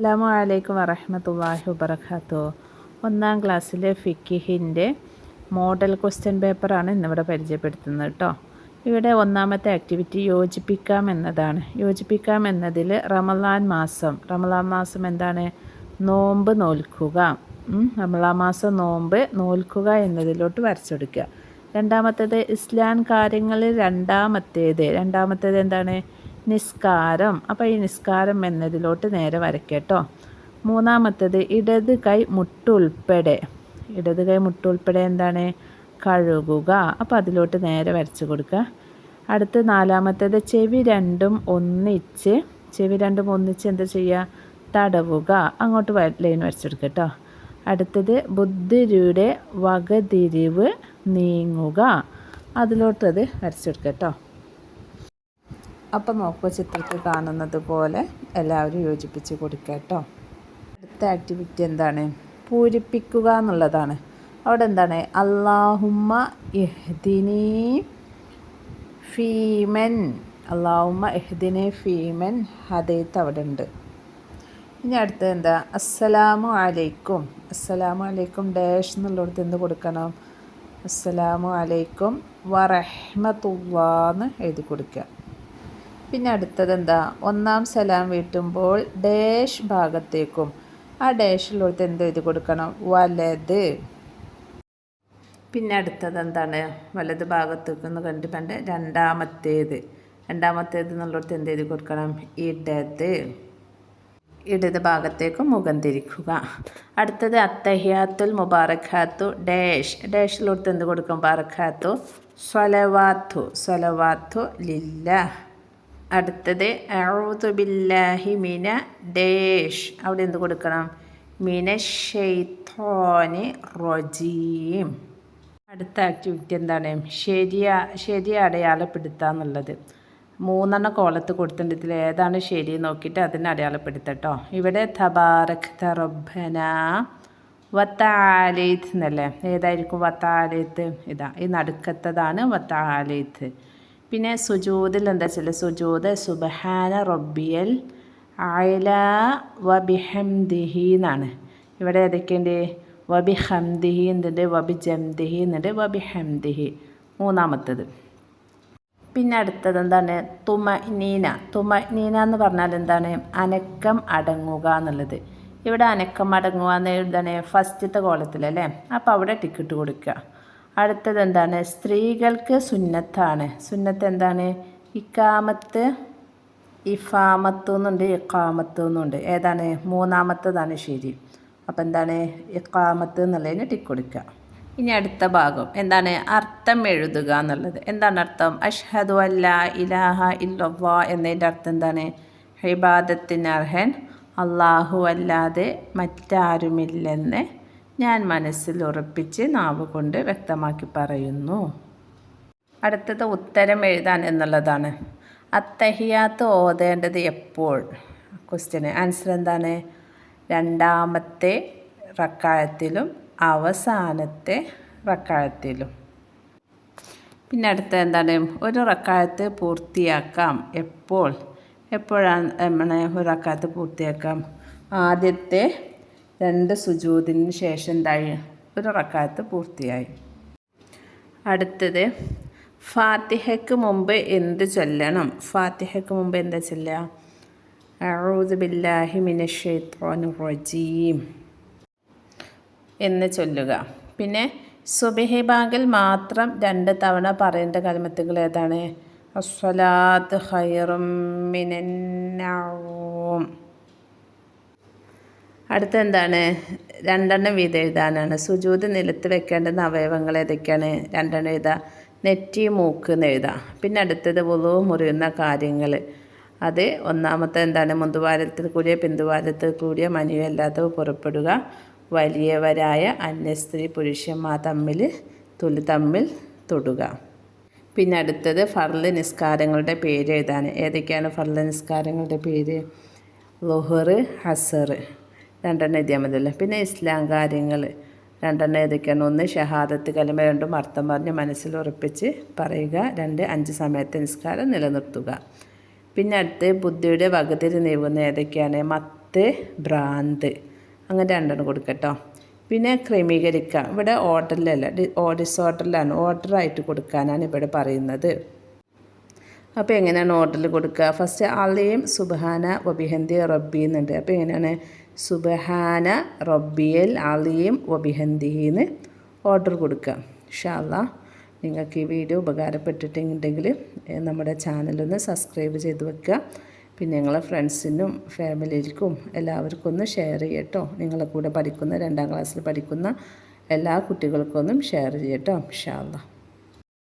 അസ്സാം വലൈക്കും വറഹമത്തല്ലാഹി വബർക്കാത്തു ഒന്നാം ക്ലാസ്സിലെ ഫിക്കിഹിന്റെ മോഡൽ ക്വസ്റ്റ്യൻ പേപ്പറാണ് ഇന്നിവിടെ പരിചയപ്പെടുത്തുന്നത് കേട്ടോ. ഇവിടെ ഒന്നാമത്തെ ആക്ടിവിറ്റി യോജിപ്പിക്കാം എന്നതാണ്. യോജിപ്പിക്കാം എന്നതിൽ റമലാൻ മാസം. റമലാൻ മാസം എന്താണ്? നോമ്പ് നോൽക്കുക. റമലാൻ മാസം നോമ്പ് നോൽക്കുക എന്നതിലോട്ട് വരച്ചെടുക്കുക. രണ്ടാമത്തേത് ഇസ്ലാം കാര്യങ്ങളിൽ രണ്ടാമത്തേത്. രണ്ടാമത്തേത് എന്താണ്? നിസ്കാരം. അപ്പോൾ ഈ നിസ്കാരം എന്നതിലോട്ട് നേരെ വരയ്ക്കട്ടോ. മൂന്നാമത്തേത് ഇടത് കൈ മുട്ടുൾപ്പെടെ. ഇടത് കൈ മുട്ടുൾപ്പെടെ എന്താണ്? കഴുകുക. അപ്പോൾ അതിലോട്ട് നേരെ വരച്ച് കൊടുക്കുക അടുത്ത് നാലാമത്തേത് ചെവി രണ്ടും ഒന്നിച്ച് ചെവി രണ്ടും ഒന്നിച്ച് എന്താ ചെയ്യുക തടവുക. അങ്ങോട്ട് ലൈൻ വരച്ചെടുക്കുക കേട്ടോ അടുത്തത് ബുദ്ധിയുടെ വകതിരിവ് നീങ്ങുക. അതിലോട്ടത് വരച്ചെടുക്കുക കേട്ടോ അപ്പം നോക്കുക ചിത്രത്തിൽ കാണുന്നത് പോലെ എല്ലാവരും യോജിപ്പിച്ച് കൊടുക്കുക കേട്ടോ. അടുത്ത ആക്ടിവിറ്റി എന്താണ്? പൂരിപ്പിക്കുക എന്നുള്ളതാണ്. അവിടെ എന്താണ്? അള്ളാഹുമ്മ ഇഹ്ദിനി ഫീമൻ. അള്ളാഹുമ്മ ഇഹ്ദിനെ ഫീമൻ ഹദൈത്ത് അവിടെ ഉണ്ട്. ഇനി അടുത്തത് എന്താ? അസ്സലാമു അലൈക്കും. അസ്സലാമു അലൈക്കും ഡാഷ് എന്നുള്ളടത്ത് എന്ത് കൊടുക്കണം? അസ്സലാമു അലൈക്കും വറഹ്മത്തുള്ളാന്ന് എഴുതി കൊടുക്കുക. പിന്നെ അടുത്തതെന്താ? ഒന്നാം സലാം വീട്ടുമ്പോൾ ഡാഷ് ഭാഗത്തേക്കും. ആ ഡാഷിലോട്ട് എന്ത് എഴുതി കൊടുക്കണം? വലത്. പിന്നെ അടുത്തത് എന്താണ് വലത് ഭാഗത്തേക്ക് എന്ന് രണ്ടാമത്തേത്. രണ്ടാമത്തേത് എന്നുള്ളിടത്ത് എന്ത് എഴുതി കൊടുക്കണം? ഇടത്. ഇടത് ഭാഗത്തേക്ക് മുഖം തിരിക്കുക. അടുത്തത് അത്തഹിയാത്തുൽ മുബാറഖാത്തു ഡാഷ്. ഡാഷിലോട്ട് എന്ത് കൊടുക്കും? ബാറഖാത്തു സ്വലവാത്തു. സ്വലവാത്തു ലില്ല അടുത്തത് ബില്ലാഹി മിന ഡേഷ് അവിടെ എന്ത് കൊടുക്കണം? മിന ഷെയ്ത്തോനി റൊജീം. അടുത്ത ആക്ടിവിറ്റി എന്താണ്? ശരിയ ശരി അടയാളപ്പെടുത്തുക എന്നുള്ളത് മൂന്നെണ്ണം കോലത്ത് കൊടുത്തിട്ടുണ്ട്. ഇതിൽ ഏതാണ് ശരി നോക്കിയിട്ട് അതിനെ അടയാളപ്പെടുത്തട്ടോ ഇവിടെ തബാറക് തറബന വത്താലേത്ത് എന്നല്ലേ? ഏതായിരിക്കും? വത്താലേത്ത് ഇതാ ഈ നടുക്കത്തതാണ് വത്താലേത്ത് പിന്നെ സുജൂതിൽ എന്താ വെച്ചാൽ സുജൂത് സുബഹാന റബ്ബിയൽ അയല വബിഹംദിഹി എന്നാണ്. ഇവിടെ ഏതൊക്കെയുണ്ട്? വബി ഹംദിഹി എന്നുണ്ട് വബി ജംദിഹി എന്നുണ്ട് വബി ഹംദിഹി മൂന്നാമത്തത്. പിന്നെ അടുത്തത് എന്താണ്? തുമ നീന തുമ നീന എന്ന് പറഞ്ഞാൽ എന്താണ്? അനക്കം അടങ്ങുക എന്നുള്ളത്. ഇവിടെ അനക്കം അടങ്ങുക എന്ന് എഴുതാണ് ഫസ്റ്റത്തെ കോളത്തിലല്ലേ? അപ്പോൾ അവിടെ ടിക്കറ്റ് കൊടുക്കുക. അടുത്തത് എന്താണ് സ്ത്രീകൾക്ക് സുന്നത്താണ്. സുന്നത്ത് എന്താണ്? ഇക്കാമത്ത് ഇഫാമത്ത് എന്നുണ്ട് ഇക്കാമത്ത് എന്നുണ്ട്. ഏതാണ്? മൂന്നാമത്തതാണ് ശരി. അപ്പം എന്താണ്? ഇക്കാമത്ത് എന്നുള്ളതിന് ടിക്ക് കൊടുക്കുക ഇനി അടുത്ത ഭാഗം. എന്താണ്? അർത്ഥം എഴുതുക എന്നുള്ളത്. എന്താണ് അർത്ഥം? അഷ്ഹദു അല്ല ഇലാഹ ഇല്ലവ എന്നതിന്റെ അർത്ഥം എന്താണ്? ഹിബാദത്തിന് അർഹൻ അള്ളാഹു അല്ലാതെ മറ്റാരുമില്ലെന്ന് ഞാൻ മനസ്സിൽ ഉറപ്പിച്ച് നാവ് കൊണ്ട് വ്യക്തമാക്കി പറയുന്നു. അടുത്തത് ഉത്തരം എഴുതാൻ എന്നുള്ളതാണ്. അത്തഹിയാത്ത് ഓതേണ്ടത് എപ്പോൾ? ക്വസ്റ്റ്യന് ആൻസർ എന്താണ്? രണ്ടാമത്തെ റക്കായത്തിലും അവസാനത്തെ റക്കായത്തിലും. പിന്നെ അടുത്ത എന്താണ്? ഒരു റക്കായത്ത് പൂർത്തിയാക്കാം എപ്പോൾ? എപ്പോഴാണ് ഒരു റക്കായത്ത് പൂർത്തിയാക്കാം? ആദ്യത്തെ രണ്ട് സുജൂതിന് ശേഷം എന്തായി ഒരു റക്കാത്ത് പൂർത്തിയായി. അടുത്തത് ഫാത്തിഹയ്ക്ക് മുമ്പ് എന്ത് ചൊല്ലണം? ഫാത്തിഹയ്ക്ക് മുമ്പ് എന്താ ചൊല്ലുക? അഊദു ബില്ലാഹി മിനശ്ശൈത്വാനിർ റജീം എന്ന് ചൊല്ലുക. പിന്നെ സുബിഹി ബാങ്കിൽ മാത്രം രണ്ട് തവണ പറയേണ്ട കലമത്തുകൾ ഏതാണ്? അസ്വലാത്ത് ഹൈറും മിനന്നഊം അടുത്ത എന്താണ്? രണ്ടെണ്ണം വീതം എഴുതാനാണ്. സുജൂത് നിലത്ത് വെക്കേണ്ടുന്ന അവയവങ്ങൾ ഏതൊക്കെയാണ്? രണ്ടെണ്ണം എഴുതുക നെറ്റി മൂക്ക് എന്ന് എഴുതാം. പിന്നെ അടുത്തത് വുളു മുറിയുന്ന കാര്യങ്ങൾ. അത് ഒന്നാമത്തെ എന്താണ്? മുന്തുവാരത്തിൽ കൂടിയ പിന്തുവാരത്തിൽ കൂടിയ മനുവല്ലാത്തവ പുറപ്പെടുക. വലിയവരായ അന്യ സ്ത്രീ പുരുഷന്മാർ തമ്മിൽ തുലി തമ്മിൽ തൊടുക. പിന്നെ അടുത്തത് ഫർൾ നിസ്കാരങ്ങളുടെ പേര് എഴുതാൻ ഏതൊക്കെയാണ് ഫർൾ നിസ്കാരങ്ങളുടെ പേര്? ലുഹർ ഹസർ രണ്ടെണ്ണം എഴുതിയാൽ മതിയല്ലോ. പിന്നെ ഇസ്ലാം കാര്യങ്ങൾ രണ്ടെണ്ണം എഴുതിക്കണം. ഒന്ന് ഷഹാദത്ത് കലിമ രണ്ടും അർത്ഥം പറഞ്ഞ് മനസ്സിൽ ഉറപ്പിച്ച് പറയുക. രണ്ട് അഞ്ച് സമയത്തെ നിസ്കാരം നിലനിർത്തുക. പിന്നെ അടുത്ത് ബുദ്ധിയുടെ വകതിരി നീവുന്ന ഏതൊക്കെയാണ്? മത്ത് ഭ്രാന്ത്. അങ്ങനെ രണ്ടെണ്ണം കൊടുക്കട്ടോ. പിന്നെ ക്രമീകരിക്കുക ഇവിടെ ഓർഡറിലല്ല ഡിസോർഡറിലാണ്. ഓർഡറായിട്ട് കൊടുക്കാനാണ് ഇവിടെ പറയുന്നത്. അപ്പോൾ എങ്ങനെയാണ് ഓർഡറിൽ കൊടുക്കുക? ഫസ്റ്റ് അലയും സുബാന വബിഹന്തി റബ്ബി എന്നുണ്ട്. അപ്പോൾ എങ്ങനെയാണ് സുബഹാന റബ്ബിയൽ അലിയും വബിഹന്തിന്ന് ഓർഡർ കൊടുക്കുക. ഷാല്ല നിങ്ങൾക്ക് ഈ വീഡിയോ ഉപകാരപ്പെട്ടിട്ടുണ്ടെങ്കിൽ നമ്മുടെ ചാനലൊന്ന് സബ്സ്ക്രൈബ് ചെയ്ത് വെക്കുക. പിന്നെ നിങ്ങളെ ഫ്രണ്ട്സിനും ഫാമിലിക്കും എല്ലാവർക്കും ഒന്ന് ഷെയർ ചെയ്യട്ടോ നിങ്ങളെ കൂടെ പഠിക്കുന്ന രണ്ടാം ക്ലാസ്സിൽ പഠിക്കുന്ന എല്ലാ കുട്ടികൾക്കൊന്നും ഷെയർ ചെയ്യട്ടോ ഷാല്ല